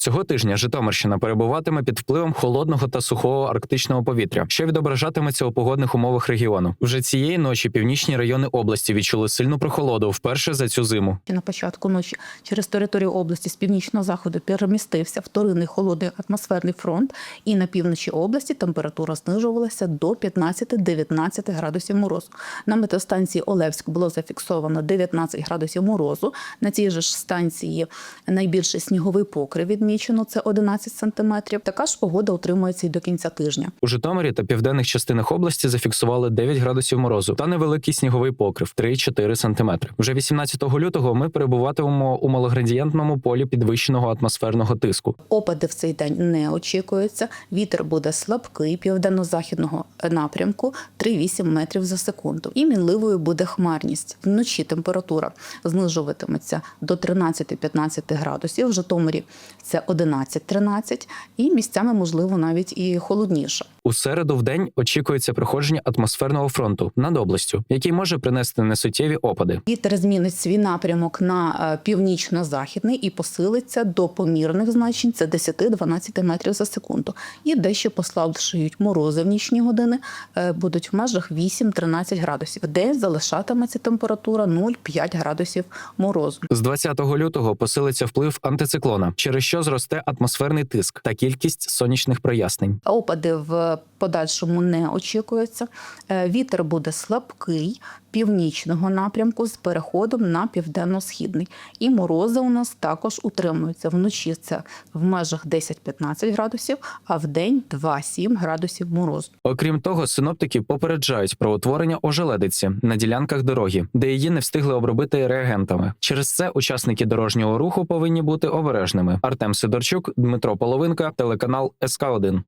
Цього тижня Житомирщина перебуватиме під впливом холодного та сухого арктичного повітря, що відображатиметься у погодних умовах регіону. Вже цієї ночі північні райони області відчули сильну прохолоду вперше за цю зиму. На початку ночі через територію області з північного заходу перемістився вторинний холодний атмосферний фронт, і на півночі області температура знижувалася до 15-19 градусів морозу. На метеостанції Олевськ було зафіксовано 19 градусів морозу. На цій же станції найбільший сніговий покрив відмічено це 11 сантиметрів. Така ж погода утримується і до кінця тижня. У Житомирі та південних частинах області зафіксували 9 градусів морозу та невеликий сніговий покрив 3-4 сантиметри. Вже 18 лютого ми перебуватимемо у малоградієнтному полі підвищеного атмосферного тиску. Опади в цей день не очікуються. Вітер буде слабкий південно-західного напрямку 3,8 метрів за секунду. І мінливою буде хмарність. Вночі температура знижуватиметься до 13-15 градусів. В Житомирі це 11-13 і місцями можливо навіть і холодніше. У середу в день очікується проходження атмосферного фронту над областю, який може принести несуттєві опади. Вітер змінить свій напрямок на е, північно-західний і посилиться до помірних значень це 10-12 метрів за секунду. І дещо послабшують морози в нічні години, е, будуть в межах 8-13 градусів. Де залишатиметься температура 0,5 градусів морозу. З 20 лютого посилиться вплив антициклона, через що зросте атмосферний тиск та кількість сонячних прояснень. Опади в подальшому не очікуються. Е, Вітер буде слабкий північного напрямку з переходом на південно-східний. І морози у нас також утримуються. Вночі це в межах 10-15 градусів, а в день 2-7 градусів морозу. Окрім того, синоптики попереджають про утворення ожеледиці на ділянках дороги, де її не встигли обробити реагентами. Через це учасники дорожнього руху повинні бути обережними. Артем Сидорчук, Дмитро Половинка, телеканал СК 1